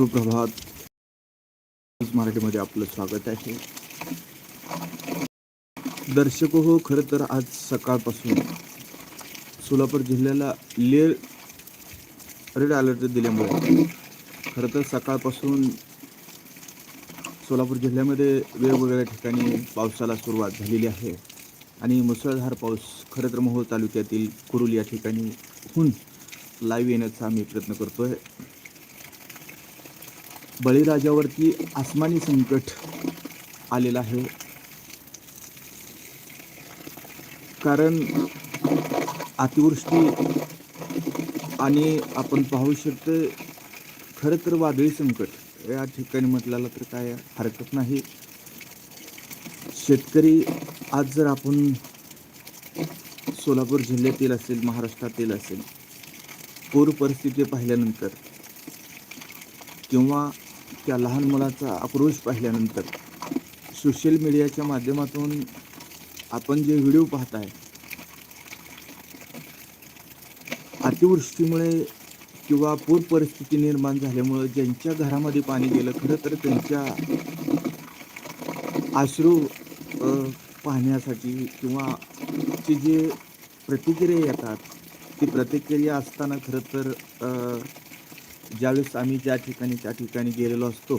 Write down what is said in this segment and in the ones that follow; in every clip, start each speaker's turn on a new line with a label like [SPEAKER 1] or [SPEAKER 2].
[SPEAKER 1] सुप्रभात. मराठीमध्ये आपलं स्वागत आहे. दर्शक हो खरं तर आज सकाळपासून सोलापूर जिल्ह्याला लेअर रेड अलर्ट दिल्यामुळे खरं तर सकाळपासून सोलापूर जिल्ह्यामध्ये वेगवेगळ्या ठिकाणी पावसाला सुरुवात झालेली आहे. आणि मुसळधार पाऊस खरं तर मोहोळ तालुक्यातील कुरुल या ठिकाणी हून लाईव्ह येण्याचा आम्ही प्रयत्न करतो आहे बळीराजावरती आसमानी संकट आलेलं आहे. कारण अतिवृष्टी आणि आपण पाहू शकतो खरं तर वादळी संकट. या ठिकाणी म्हटल्याला तर काय हरकत नाही. शेतकरी आज जर आपण सोलापूर जिल्ह्यातील असेल महाराष्ट्रातील असेल पूर परिस्थिती पाहिल्यानंतर किंवा त्या लहान मुलाचा आक्रोश पाहिल्यानंतर सोशल मीडियाच्या माध्यमातून आपण जे व्हिडिओ पाहताय अतिवृष्टीमुळे किंवा पूर परिस्थिती निर्माण झाल्यामुळं ज्यांच्या घरामध्ये पाणी गेलं खरं तर त्यांच्या आश्रू पाहण्यासाठी किंवा ची जे प्रतिक्रिया येतात ती प्रतिक्रिया असताना खरं तर अ, ज्यावेळेस आम्ही ज्या ठिकाणी त्या ठिकाणी गेलेलो असतो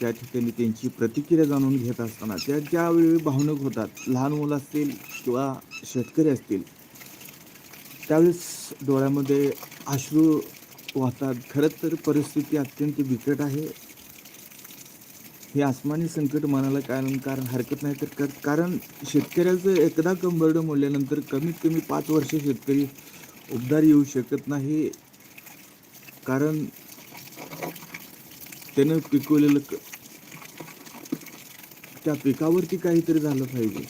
[SPEAKER 1] त्या ठिकाणी त्यांची प्रतिक्रिया जाणून घेत असताना त्या ज्यावेळी भावनिक होतात लहान मुलं असतील किंवा शेतकरी असतील त्यावेळेस डोळ्यामध्ये अश्रू वाहतात. खरंच तर परिस्थिती अत्यंत बिकट आहे. हे आसमानी संकट मनाला कारण कारण हरकत नाही तर कारण शेतकऱ्याचं एकदा कंबरडं मोडल्यानंतर कमीत कमी पाच वर्ष शेतकरी उबदार येऊ शकत नाही. कारण त्यानं पिकवलेलं क- त्या पिकावरती काहीतरी झालं पाहिजे.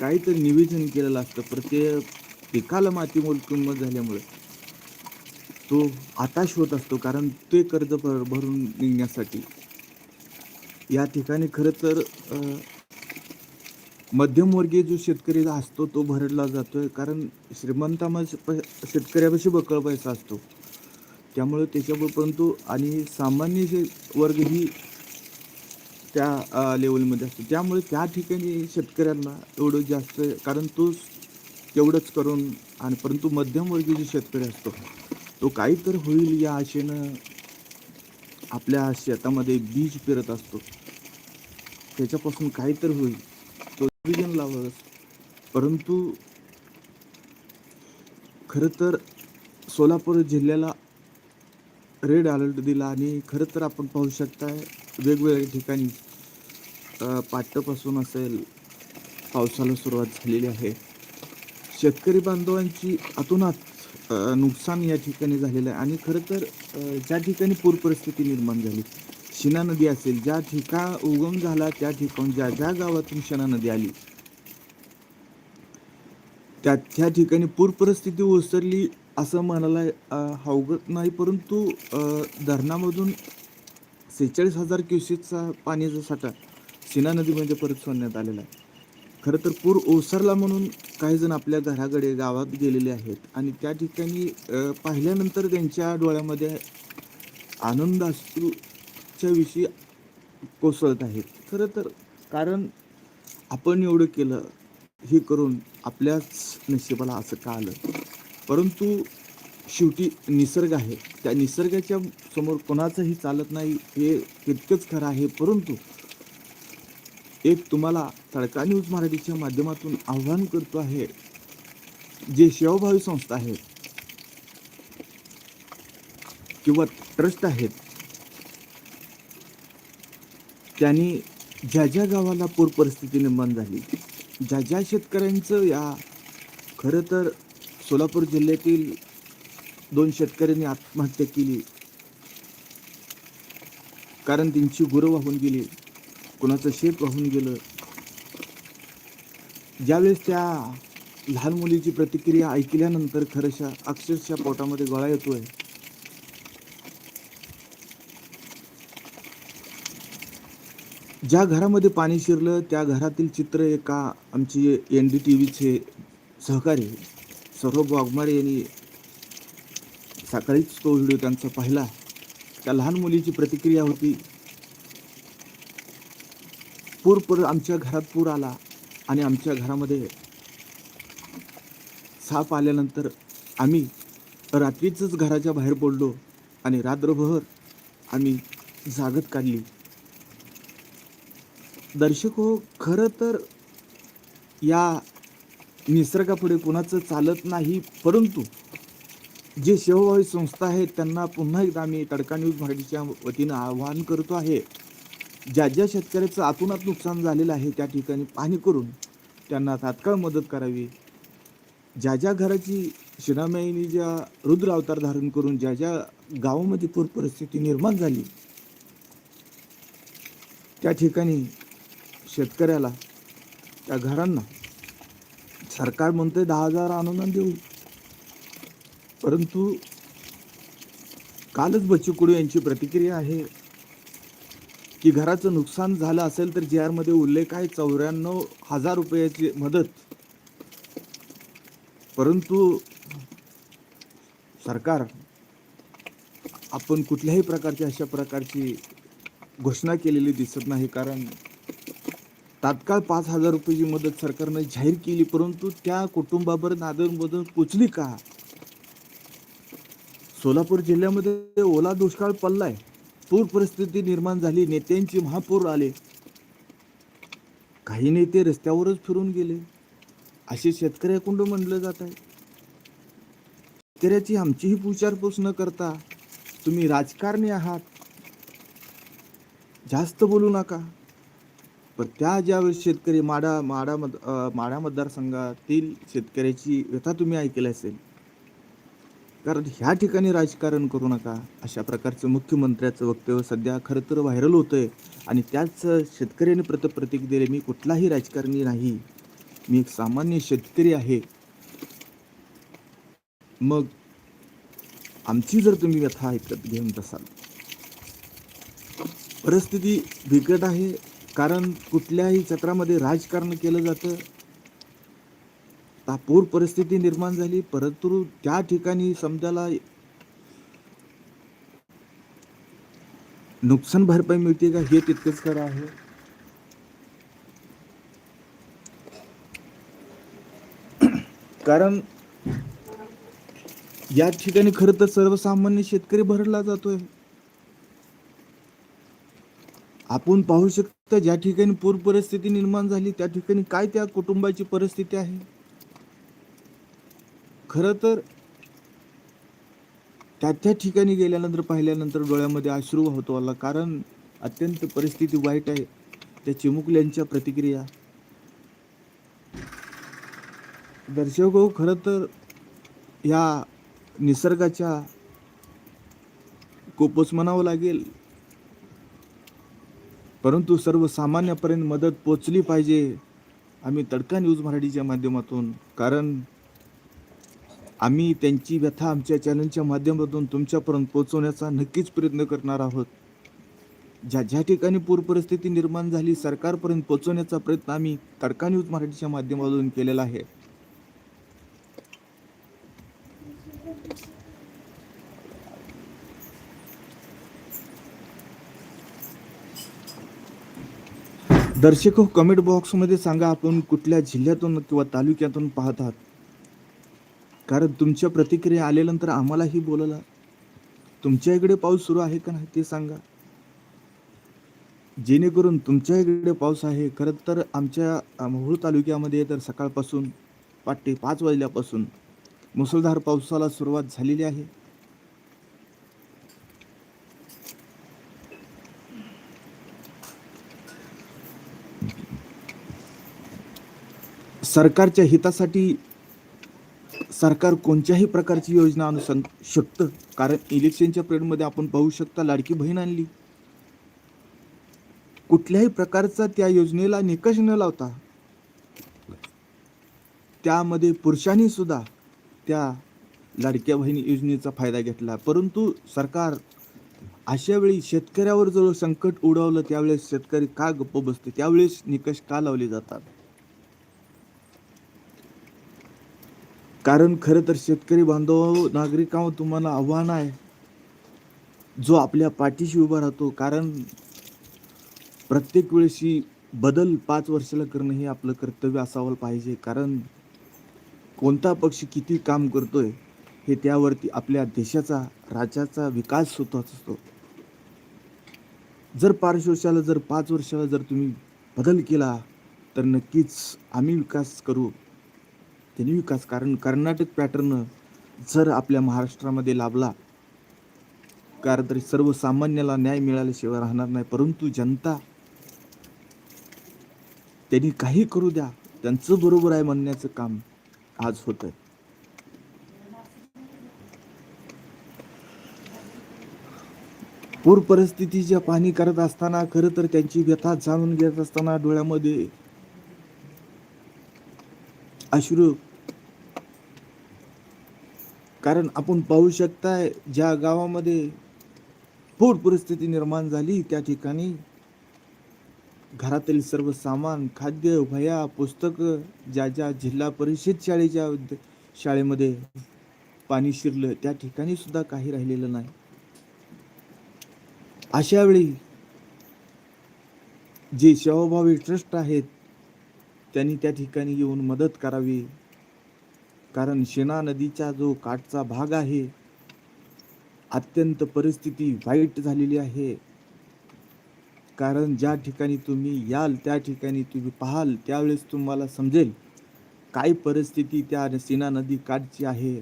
[SPEAKER 1] काहीतरी निवेदन केलेलं असतं. प्रत्येक पिकाला मातीमोल किंमत झाल्यामुळे तो आताश होत असतो. कारण ते कर्ज भर भरून निघण्यासाठी. या ठिकाणी खरं तर मध्यमवर्गीय जो शेतकरी असतो तो भरडला जातोय. कारण श्रीमंतामध्ये शेतकऱ्यापाशी बकळ पैसा असतो. त्यामुळे त्याच्या परंतु आणि सामान्य जे वर्ग ही त्या लेवलमध्ये असतो. त्यामुळे त्या ठिकाणी शेतकऱ्यांना एवढं जास्त कारण तो तेवढंच करून आणि परंतु मध्यमवर्गीय जे शेतकरी असतो तो काही तर होईल या आशेनं आपल्या शेतामध्ये बीज पेरत असतो. त्याच्यापासून काही तर होईल. तो बीजन लावत परंतु खरं तर सोलापूर जिल्ह्याला रेड अलर्ट दिला आणि खरं तर आपण पाहू शकताय वेगवेगळ्या ठिकाणी पाट्यापासून असेल पावसाला सुरुवात झालेली आहे. शेतकरी बांधवांची अतोनात नुकसान या ठिकाणी झालेलं आहे आणि खरं तर ज्या ठिकाणी पूर परिस्थिती निर्माण झाली शिना नदी असेल ज्या ठिका उगम झाला त्या ठिकाणी ज्या ज्या गावातून शिना नदी आली त्या त्या ठिकाणी पूर परिस्थिती ओसरली असं म्हणायला अ, अवगत नाही परंतु धरणामधून सेहेचाळीस हजार क्युसेकचा पाण्याचा साठा सिना नदीमध्ये परत सोडण्यात आलेला आहे. खरं तर पूर ओसरला म्हणून काही जण आपल्या घराकडे गावात गेलेले आहेत आणि त्या ठिकाणी पाहिल्यानंतर त्यांच्या डोळ्यामध्ये आनंद अश्रूच्या विषयी कोसळत आहेत खरं तर कारण आपण एवढं केलं हे करून आपल्याच नशिबाला असं का आलं? परंतु शेवटी निसर्ग आहे. त्या निसर्गाच्या समोर कोणाचंही चालत नाही हे तितकंच खरं आहे. परंतु एक तुम्हाला तडका न्यूज मराठीच्या माध्यमातून आव्हान करतो आहे. जे सेवाभावी संस्था आहेत किंवा ट्रस्ट आहेत त्यांनी ज्या ज्या गावाला पूर परिस्थिती निर्माण झाली ज्या ज्या शेतकऱ्यांचं या खरं तर सोलापूर जिल्ह्यातील दोन शेतकऱ्यांनी आत्महत्या केली. कारण त्यांची गुरं वाहून गेली. कुणाचं शेत वाहून गेलं. ज्यावेळेस त्या लहान मुलीची प्रतिक्रिया ऐकल्यानंतर खरंशा अक्षरशः पोटामध्ये गळा येतोय. ज्या घरामध्ये पाणी शिरलं त्या घरातील चित्र एका आमची एन डी टी व्हीचे सहकारी सौरभ वाघमारे यांनी सकाळीच तो व्हिडिओ त्यांचा पाहिला. त्या लहान मुलीची प्रतिक्रिया होती. पूर पूर आमच्या घरात पूर आला आणि आमच्या घरामध्ये साप आल्यानंतर आम्ही रात्रीच घराच्या बाहेर पडलो आणि रात्रभर आम्ही जागत काढली. दर्शक हो खरं तर या निसर्गापुढे कुणाचं चालत नाही. परंतु जे सेवाभावी संस्था आहेत त्यांना पुन्हा एकदा आम्ही तडका न्यूज मराठीच्या वतीनं आवाहन करतो आहे. ज्या ज्या शेतकऱ्याचं आतूनात नुकसान झालेलं आहे त्या ठिकाणी पाहणी करून त्यांना तात्काळ मदत करावी. ज्या ज्या घराची शिनामाईनी ज्या रुद्र अवतार धारण करून ज्या ज्या गावामध्ये पूर परिस्थिती निर्माण झाली त्या ठिकाणी शेतकऱ्याला त्या घरांना सरकार म्हणते दहा हजार अनुदान देऊ. परंतु कालच बच्चू कडू यांची प्रतिक्रिया आहे की घराचं नुकसान झालं असेल तर जी आरमध्ये उल्लेख आहे चौऱ्याण्णव हजार रुपयाची मदत. परंतु सरकार आपण कुठल्याही प्रकारची अशा प्रकारची घोषणा केलेली दिसत नाही कारण तात्काळ पाच हजार रुपयाची मदत सरकारने जाहीर केली परंतु त्या कुटुंबावर नादर मदत पोचली का? सोलापूर जिल्ह्यामध्ये ओला दुष्काळ पडलाय. पूर परिस्थिती निर्माण झाली नेत्यांची महापूर आले. काही नेते रस्त्यावरच फिरून गेले. असे शेतकऱ्याकडून म्हणलं जात आहे. शेतकऱ्याची आमचीही विचारपूस न करता तुम्ही राजकारणी आहात. जास्त बोलू नका. पण त्या ज्यावेळेस शेतकरी माडा माडा मत माडा मतदारसंघातील शेतकऱ्याची व्यथा तुम्ही ऐकली असेल. कारण ह्या ठिकाणी राजकारण करू नका. अशा प्रकारचं मुख्यमंत्र्याचं वक्तव्य सध्या खरं तर व्हायरल होतं आहे आणि त्याच शेतकऱ्याने प्रत प्रतीक दिले मी कुठलाही राजकारणी नाही. मी एक सामान्य शेतकरी आहे. मग आमची जर तुम्ही व्यथा ऐकत घेऊन असाल परिस्थिती बिकट आहे. कारण कुठल्याही चक्रामध्ये राजकारण केलं जातं. तापूर परिस्थिती निर्माण झाली. परंतु त्या ठिकाणी समजाला नुकसान भरपाई मिळते का? हे तितकंच खरं आहे. कारण या ठिकाणी खरं तर सर्वसामान्य शेतकरी भरला जातोय. आपण पाहू शकता ज्या ठिकाणी पूर परिस्थिती निर्माण झाली त्या ठिकाणी काय त्या कुटुंबाची परिस्थिती आहे? खरं तर त्या त्या ठिकाणी गेल्यानंतर पाहिल्यानंतर डोळ्यामध्ये अश्रू होतो आला. कारण अत्यंत परिस्थिती वाईट आहे. त्या चिमुकल्यांच्या प्रतिक्रिया. दर्शक हो खरं तर या निसर्गाच्या कोपच म्हणावं लागेल. परंतु सर्वसामान्यापर्यंत मदत पोचली पाहिजे. आम्ही तडका न्यूज मराठीच्या माध्यमातून कारण आम्ही त्यांची व्यथा आमच्या चॅनलच्या माध्यमातून तुमच्यापर्यंत पोचवण्याचा नक्कीच प्रयत्न करणार आहोत. ज्या ज्या ठिकाणी पूर परिस्थिती निर्माण झाली सरकारपर्यंत पोचवण्याचा प्रयत्न आम्ही तडका न्यूज मराठीच्या माध्यमातून केलेला आहे. दर्शक हो कमेंट बॉक्समध्ये सांगा आपण कुठल्या जिल्ह्यातून किंवा तालुक्यातून पाहत आहात? कारण तुमच्या प्रतिक्रिया आल्यानंतर आम्हालाही बोलायला तुमच्या इकडे पाऊस सुरू आहे का नाही ते सांगा. जेणेकरून तुमच्या इकडे पाऊस आहे खरं तर आमच्या अ, मोहोळ तालुक्यामध्ये तर सकाळपासून पाटे पाच वाजल्यापासून मुसळधार पावसाला सुरुवात झालेली आहे. सरकारच्या हितासाठी सरकार कोणत्याही प्रकारची योजना अनुसं शकतं? कारण इलेक्शनच्या पिरियडमध्ये आपण पाहू शकता लाडकी बहीण आणली. कुठल्याही प्रकारचा त्या योजनेला निकष न लावता त्यामध्ये पुरुषांनी सुद्धा त्या लाडक्या बहिणी योजनेचा फायदा घेतला. परंतु सरकार अशा वेळी शेतकऱ्यावर जर संकट उडवलं त्यावेळेस शेतकरी का गप्प बसते? त्यावेळेस निकष का लावले जातात? कारण खरं तर शेतकरी बांधव नागरिकांवर तुम्हाला आव्हान आहे. जो आपल्या पाठीशी उभा राहतो कारण प्रत्येक वेळेशी बदल पाच वर्षाला करणं हे आपलं कर्तव्य असावं पाहिजे. कारण कोणता पक्ष किती काम करतोय हे त्यावरती आपल्या देशाचा राज्याचा विकास होताच असतो. जर पाच वर्षाला जर पाच वर्षाला जर तुम्ही बदल केला तर नक्कीच आम्ही विकास करू. त्यांनी विकास कारण कर्नाटक पॅटर्न जर आपल्या महाराष्ट्रामध्ये लाभला कारण तरी सर्वसामान्याला न्याय मिळाल्याशिवाय राहणार नाही परंतु जनता त्यांनी काही करू द्या त्यांचं बरोबर आहे म्हणण्याचं काम आज होत आहे पूर परिस्थितीच्या पाहणी करत असताना खरं तर त्यांची व्यथा जाणून घेत असताना डोळ्यामध्ये अश्रू. कारण आपण पाहू शकताय ज्या गावामध्ये पूर परिस्थिती निर्माण झाली त्या ठिकाणी घरातील सर्व सामान खाद्य भया पुस्तक ज्या ज्या जिल्हा परिषद शाळेच्या शाळेमध्ये पाणी शिरलं त्या ठिकाणी सुद्धा काही राहिलेलं नाही. अशा वेळी जे सेवाभावी ट्रस्ट आहेत त्यांनी त्या ठिकाणी येऊन मदत करावी. कारण शेना नदीचा जो काठचा भाग आहे अत्यंत परिस्थिती वाईट झालेली आहे. कारण ज्या ठिकाणी तुम्ही याल त्या ठिकाणी तुम्ही पाहाल त्यावेळेस तुम्हाला समजेल काय परिस्थिती त्या सीना नदी काठची आहे.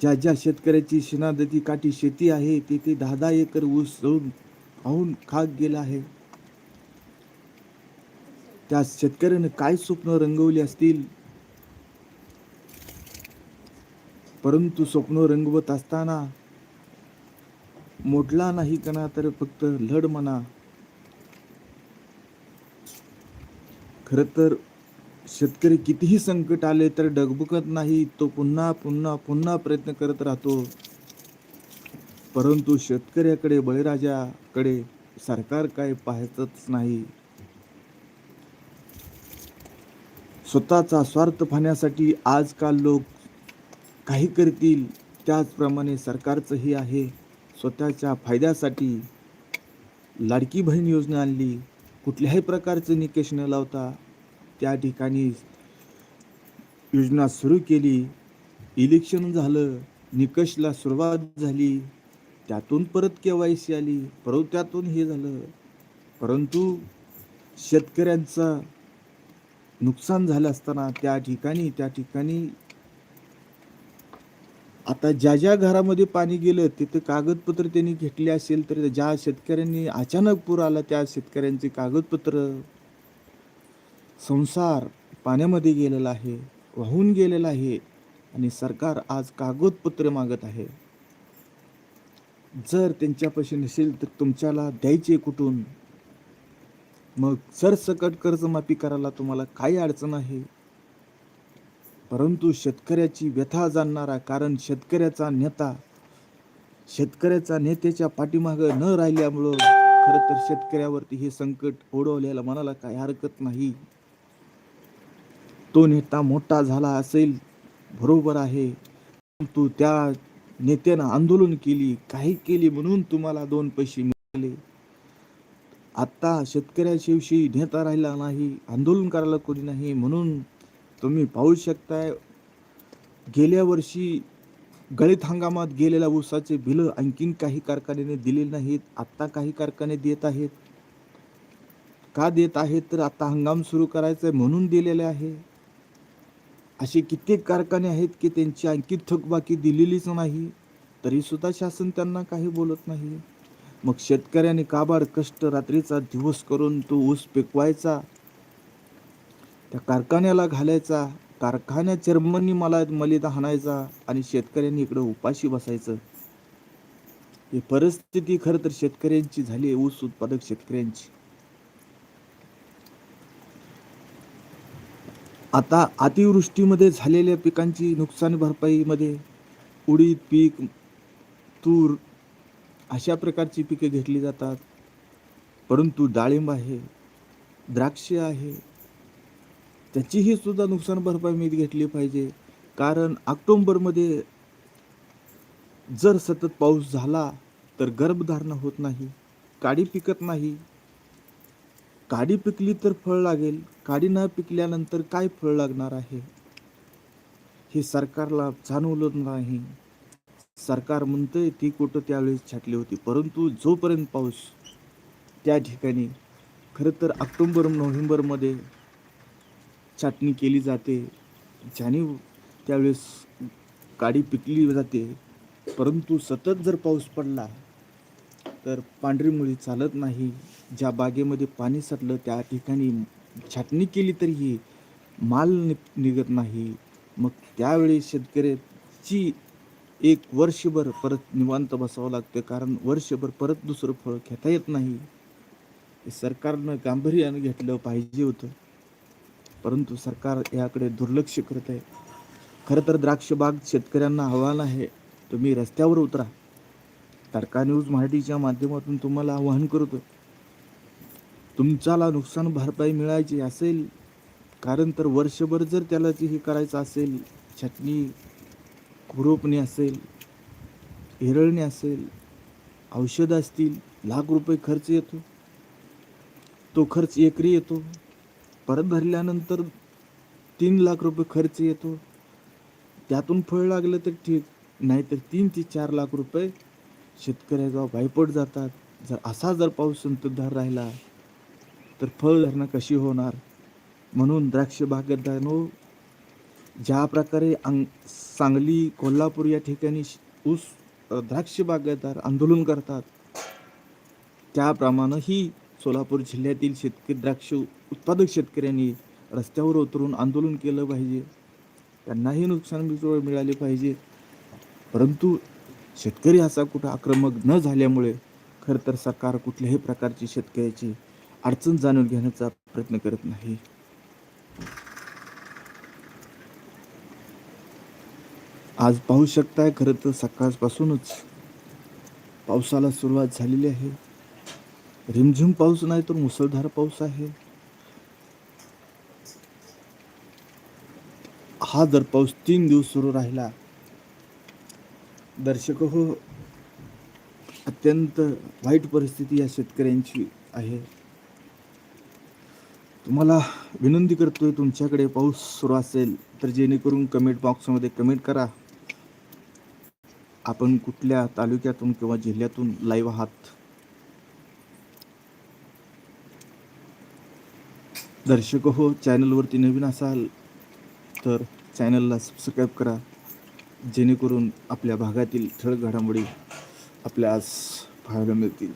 [SPEAKER 1] ज्या ज्या शेतकऱ्याची सीना नदी काठी शेती आहे तेथे दहा दहा एकर ऊस जळून खाऊन खाक गेला आहे. त्या शेतकऱ्याने काय स्वप्न रंगवली असतील? परंतु स्वप्न रंगवत असताना मोठला नाही कणा तर फक्त लढ म्हणा. खर तर शेतकरी कितीही संकट आले तर डगबुकत नाही तो पुन्हा पुन्हा पुन्हा प्रयत्न करत राहतो. परंतु शेतकऱ्याकडे बळीराजाकडे सरकार काय पाहतच नाही. स्वतःचा स्वार्थ पाहण्यासाठी आजकाल लोक काही करतील. त्याचप्रमाणे सरकारचंही आहे. स्वतःच्या फायद्यासाठी लाडकी बहीण योजना आणली. कुठल्याही प्रकारचं निकष न लावता त्या ठिकाणी योजना सुरू केली. इलेक्शन झालं निकषला सुरुवात झाली. त्यातून परत के वाय सी आली. परत त्यातून हे झालं. परंतु शेतकऱ्यांचा नुकसान झालं असताना त्या ठिकाणी त्या ठिकाणी आता ज्या ज्या घरामध्ये पाणी गेलं तिथं कागदपत्र त्यांनी घेतली असेल तर ज्या शेतकऱ्यांनी अचानक पूर आला त्या शेतकऱ्यांचे कागदपत्र संसार पाण्यामध्ये गेलेला आहे वाहून गेलेला आहे आणि सरकार आज कागदपत्र मागत आहे. जर त्यांच्यापाशी नसेल तर तुमच्याला द्यायचे कुठून? मग सरसकट कर्जमाफी करायला तुम्हाला काही अडचण आहे? परंतु शेतकऱ्याची व्यथा जाणणारा कारण शेतकऱ्याचा नेता शेतकऱ्याचा नेत्याच्या पाठीमागं न राहिल्यामुळं खरं तर शेतकऱ्यावरती हे संकट ओढवल्याला मनाला काही हरकत नाही. तो नेता मोठा झाला असेल बरोबर आहे. परंतु त्या नेत्यानं आंदोलन केली काही केली म्हणून तुम्हाला दोन पैसे मिळाले. आत्ता शेतकऱ्याशिवशी नेता राहिला नाही आंदोलन करायला कोणी नाही म्हणून तुम्ही पाहू शकताय गेल्या वर्षी गळीत हंगामात गेलेल्या ऊसाचे बिलं आणखीन काही कारखान्याने दिले नाहीत आत्ता काही कारखाने देत आहेत. का देत आहेत? तर आता हंगाम सुरू करायचा आहे म्हणून दिलेले आहे. असे कित्येक कारखाने आहेत की त्यांची आणखी थकबाकी दिलेलीच नाही तरीसुद्धा शासन त्यांना काही बोलत नाही. मग शेतकऱ्याने काबाड कष्ट रात्रीचा दिवस करून तो ऊस पिकवायचा? त्या कारखान्याला घालायचा कारखान्या चर्मनी मला मलिदा हाणायचा आणि शेतकऱ्यांनी इकडं उपाशी बसायचं. ही परिस्थिती खरं तर शेतकऱ्यांची झाली ऊस उत्पादक शेतकऱ्यांची. आता अतिवृष्टीमध्ये झालेल्या पिकांची नुकसान भरपाईमध्ये उडीद पीक तूर अशा प्रकारची पिके घेतली जातात. परंतु डाळिंब आहे द्राक्ष आहे त्याचीही सुद्धा नुकसान भरपाई मी घेतली पाहिजे. कारण ऑक्टोंबरमध्ये जर सतत पाऊस झाला तर गर्भधारणा होत नाही काडी पिकत नाही. काडी पिकली तर फळ लागेल काडी न पिकल्यानंतर काय फळ लागणार आहे? हे सरकारला जाणवलं नाही. सरकार म्हणतंय ती कुठं त्यावेळेस छाटली होती. परंतु जोपर्यंत पाऊस त्या ठिकाणी खरं तर ऑक्टोंबर नोव्हेंबरमध्ये छाटणी केली जाते ज्याने त्यावेळेस काडी पिकली जाते. परंतु सतत जर पाऊस पडला तर पांढरी मुळी चालत नाही. ज्या बागेमध्ये पाणी साठलं त्या ठिकाणी छाटणी केली तरीही माल नि निघत नाही. मग त्यावेळी शेतकऱ्याची एक वर्षभर परत निवांत बसावं लागतं कारण वर्षभर परत दुसरं फळ घेता येत नाही. हे सरकारनं गांभीर्यानं घेतलं पाहिजे होतं. परंतु सरकार याकडे दुर्लक्ष करत आहे. खरं तर द्राक्ष बाग शेतकऱ्यांना आव्हान आहे. तुम्ही रस्त्यावर उतरा. तडका न्यूज मराठीच्या माध्यमातून तुम्हाला आवाहन करतो. तुमच्याला नुकसान भरपाई मिळायची असेल कारण तर वर्षभर जर त्याला हे करायचं असेल छटणी खुरोपणी असेल हिरळणी असेल औषधं असतील लाख रुपये खर्च येतो. तो खर्च एकरी येतो. परत भरल्यानंतर तीन लाख रुपये खर्च येतो. त्यातून फळ लागलं तर ठीक नाहीतर तीन ते चार लाख रुपये शेतकऱ्याचा वायपट जातात. जर असा जर पाऊस संततधार राहिला तर फळधारणा कशी होणार? म्हणून द्राक्ष बागायतदारांनो ज्या प्रकारे अंग सांगली कोल्हापूर या ठिकाणी श- ऊस द्राक्ष बागायतदार आंदोलन करतात त्याप्रमाणे ही सोलापूर जिल्ह्यातील शेतकरी द्राक्ष उत्पादक शेतकऱ्यांनी रस्त्यावर उतरून आंदोलन केलं पाहिजे. त्यांनाही नुकसान मिळाले पाहिजे. परंतु शेतकरी असा कुठं आक्रमक न झाल्यामुळे खरं तर सरकार कुठल्याही प्रकारची शेतकऱ्याची अडचण जाणून घेण्याचा प्रयत्न करत नाही. आज पाहू शकताय खरं तर सकाळपासूनच पावसाला सुरुवात झालेली आहे. रिमझिम पाऊस नाही तर मुसळधार पाऊस आहे. हा जर पाऊस तीन दिवस सुरू राहिला दर्शक हो अत्यंत वाईट परिस्थिती या शेतकऱ्यांची आहे. तुम्हाला विनंती करतोय तुमच्याकडे पाऊस सुरू असेल तर जेणेकरून कमेंट बॉक्समध्ये कमेंट करा. आपण कुठल्या तालुक्यातून किंवा जिल्ह्यातून लाईव्ह आहात? दर्शक हो चॅनलवरती नवीन असाल तर चॅनलला सबस्क्राईब करा. जेणेकरून आपल्या भागातील ठळक घडामोडी आपल्यास पाहायला मिळतील.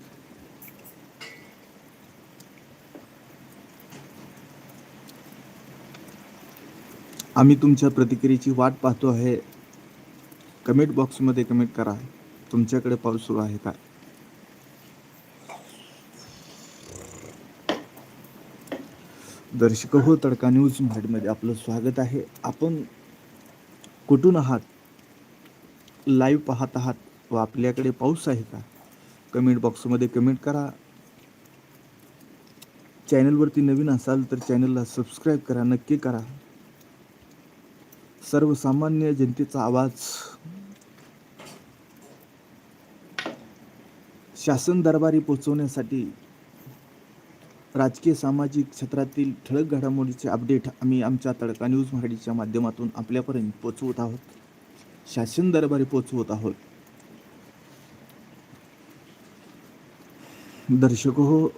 [SPEAKER 1] आम्ही तुमच्या प्रतिक्रियेची वाट पाहतो आहे. कमेंट बॉक्समध्ये कमेंट करा. तुमच्याकडे पाऊस सुरू आहे का? दर्शक हो तडका न्यूज मराठीमध्ये आपलं स्वागत आहे. आपण कुठून आहात? लाईव्ह पाहत आहात व आपल्याकडे पाऊस आहे का? कमेंट बॉक्समध्ये कमेंट करा. चॅनलवरती नवीन असाल तर चॅनलला सबस्क्राईब करा नक्की करा. सर्वसामान्य जनतेचा आवाज शासन दरबारी पोचवण्यासाठी राजकीय सामाजिक क्षेत्रातील ठळक घडामोडीचे अपडेट आम्ही आमच्या तडका न्यूज मराठीच्या माध्यमातून आपल्यापर्यंत पोचवत आहोत. शासन दरबारी पोचवत आहोत. दर्शक हो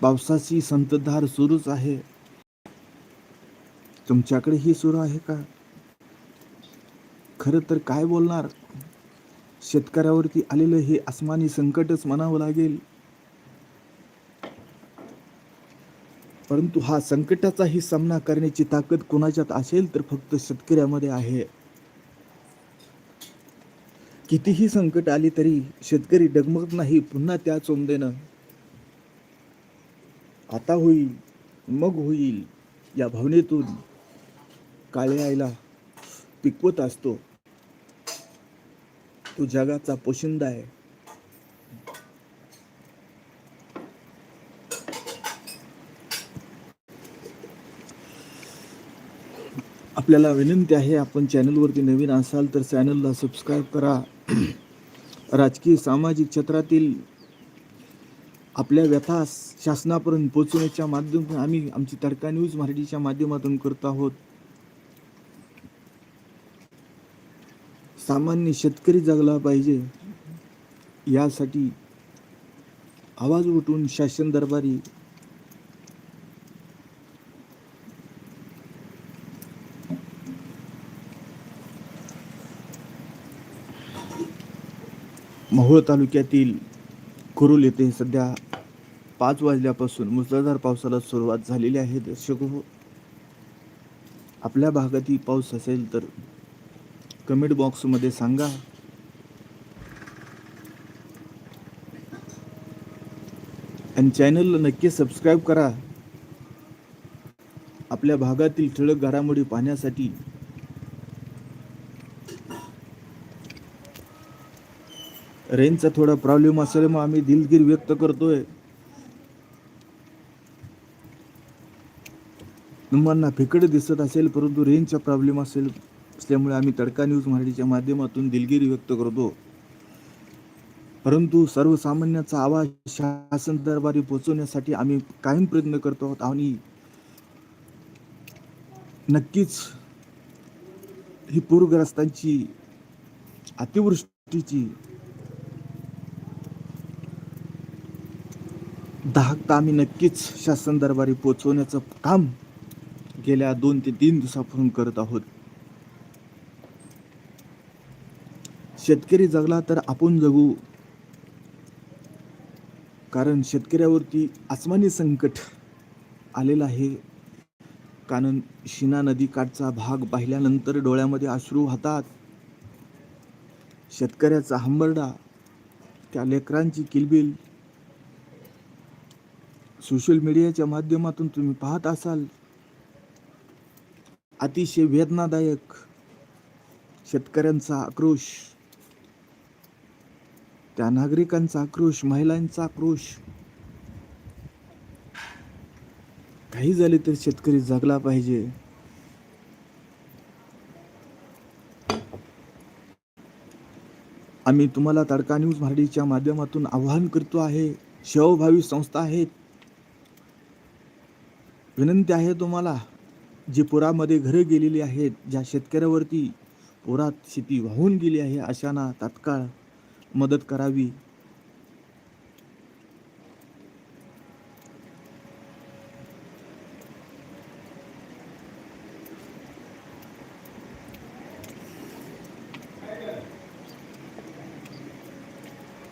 [SPEAKER 1] पावसाची संततधार सुरूच आहे. तुमच्याकडे ही सुरू आहे का? खरं तर काय बोलणार? शेतकऱ्यावरती आलेलं हे आसमानी संकटच म्हणावं लागेल. परंतु हा संकटाचाही सामना करण्याची ताकद कोणाच्यात असेल तर फक्त शेतकऱ्यामध्ये आहे. कितीही संकट आली तरी शेतकरी डगमगत नाही पुन्हा त्या चोंदेनं आता होईल मग होईल या भावनेतून काळे आईला पिकवत असतो. तो जगाचा पोशिंदा आहे. आपल्याला विनंती आहे आपण चॅनलवरती नवीन असाल तर चॅनलला सबस्क्राईब करा. राजकीय सामाजिक क्षेत्रातील आपल्या व्यथा शासनापर्यंत पोचवण्याच्या माध्यमातून आम्ही आमची तडका न्यूज मराठीच्या माध्यमातून करत आहोत. सामान्य शेतकरी जगला पाहिजे. यासाठी आवाज उठून शासन दरबारी मोहोळ तालुक्यातील कुरुल येथे सध्या पाच वाजल्यापासून मुसळधार पावसाला सुरुवात झालेली आहे. दर्शक हो आपल्या भागातील पाऊस असेल तर कमेंट बॉक्समध्ये सांगा. आणि चॅनलला नक्की सबस्क्राईब करा. आपल्या भागातील ठळक घडामोडी पाहण्यासाठी. रेंजचा थोडा प्रॉब्लेम असल्यामुळे आम्ही दिलगिरी व्यक्त करतोय. तुम्हाला फिकड दिसत असेल परंतु रेंजचा प्रॉब्लेम असेल असल्यामुळे आम्ही तडका न्यूज मराठीच्या माध्यमातून दिलगिरी व्यक्त करतो. परंतु सर्वसामान्याचा आवाज शासन दरबारी पोहोचवण्यासाठी आम्ही कायम प्रयत्न करतो आहोत आणि नक्कीच ही पूरग्रस्तांची अतिवृष्टीची दाहकता आम्ही नक्कीच शासन दरबारी पोहोचवण्याचं काम गेल्या दोन ते तीन दिवसापासून करत आहोत. शेतकरी जगला तर आपण जगू. कारण शेतकऱ्यावरती आसमानी संकट आलेलं आहे. कारण शिना नदी काठचा भाग पाहिल्यानंतर डोळ्यामध्ये अश्रू वाहतात शेतकऱ्याचा हंबरडा त्या लेकरांची किलबिल. सोशल मीडियाच्या माध्यमातून तुम्ही पाहत असाल. अतिशय वेदनादायक शेतकऱ्यांचा आक्रोश. त्या नागरिकांचा आक्रोश महिलांचा आक्रोश काही झाले तर शेतकरी जगला पाहिजे. आम्ही तुम्हाला तडका न्यूज मराठीच्या माध्यमातून आवाहन करतो आहे सेवाभावी संस्था आहेत. विनंती आहे तुम्हाला जी पुरामध्ये घरं गेलेली आहेत ज्या शेतकऱ्यावरती पुरात शेती वाहून गेली आहे अशांना तात्काळ मदत करावी.